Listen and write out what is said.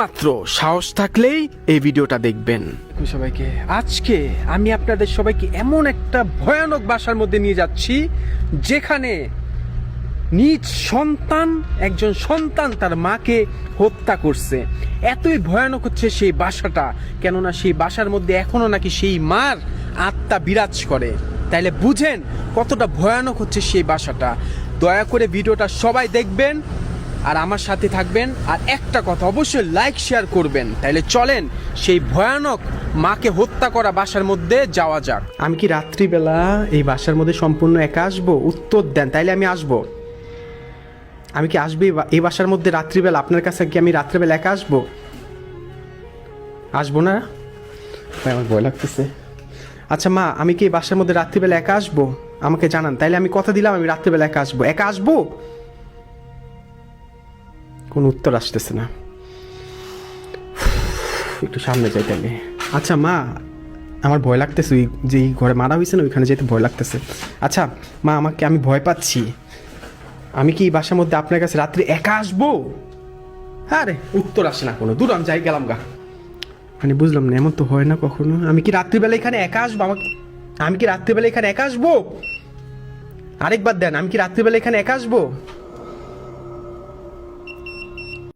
মাত্র সাহস থাকলেই এই ভিডিওটা দেখবেন। সবাইকে, আজকে আমি আপনাদের সবাইকে এমন একটা ভয়ানক বাসার মধ্যে নিয়ে যাচ্ছি, যেখানে নিজ সন্তান, একজন সন্তান তার মাকে হত্যা করছে। এতই ভয়ানক হচ্ছে সেই বাসাটা, কেননা সেই বাসার মধ্যে এখনও নাকি সেই মার আত্মা বিরাজ করে। তাইলে বুঝেন কতটা ভয়ানক হচ্ছে সেই বাসাটা। দয়া করে ভিডিওটা সবাই দেখবেন আর আমার সাথে থাকবেন। আর একটা কথা অবশ্যই লাইক শেয়ার করবেন। তাইলে চলেন, সেই ভয়ানক মাকে হত্যা করা বাসার মধ্যে যাওয়া যাক। আমি কি রাত্রিবেলা এই বাসার মধ্যে সম্পূর্ণ একা আসব? উত্তর দেন, তাইলে আমি আসব। আমি কি আসব এই বাসার মধ্যে রাত্রিবেলা? আপনার কাছে কি আমি রাত্রিবেলা একা আসব? আসব না? আমার ভয় লাগতেছে। আচ্ছা মা, আমি কি এই বাসার মধ্যে রাত্রিবেলা একা আসব? আমাকে জানান। তাইলে আমি কথা দিলাম, আমি রাত্রিবেলা একা আসব। একা আসব? কোনো উত্তর আসতেছে না। একটু সামনে যাই তাহলে। আচ্ছা মা, আমার ভয় লাগতেছে ওই যে এই ঘরে মারা হয়েছে না, ওইখানে যেতে ভয় লাগতেছে। আচ্ছা মা, আমাকে আমি ভয় পাচ্ছি। আমি কি এই বাসার মধ্যে আপনার কাছে রাত্রে একা আসব? হ্যাঁ রে, উত্তর আসে না কোনো। দূর আমি যাই, গেলাম গা। মানে বুঝলাম না, এমন তো হয় না কখনো। আমি কি রাত্রিবেলা এখানে একা আসব? আমাকে আমি কি রাত্রিবেলা এখানে একা আসব? আরেকবার দেন, আমি কি রাত্রিবেলা এখানে একা আসব?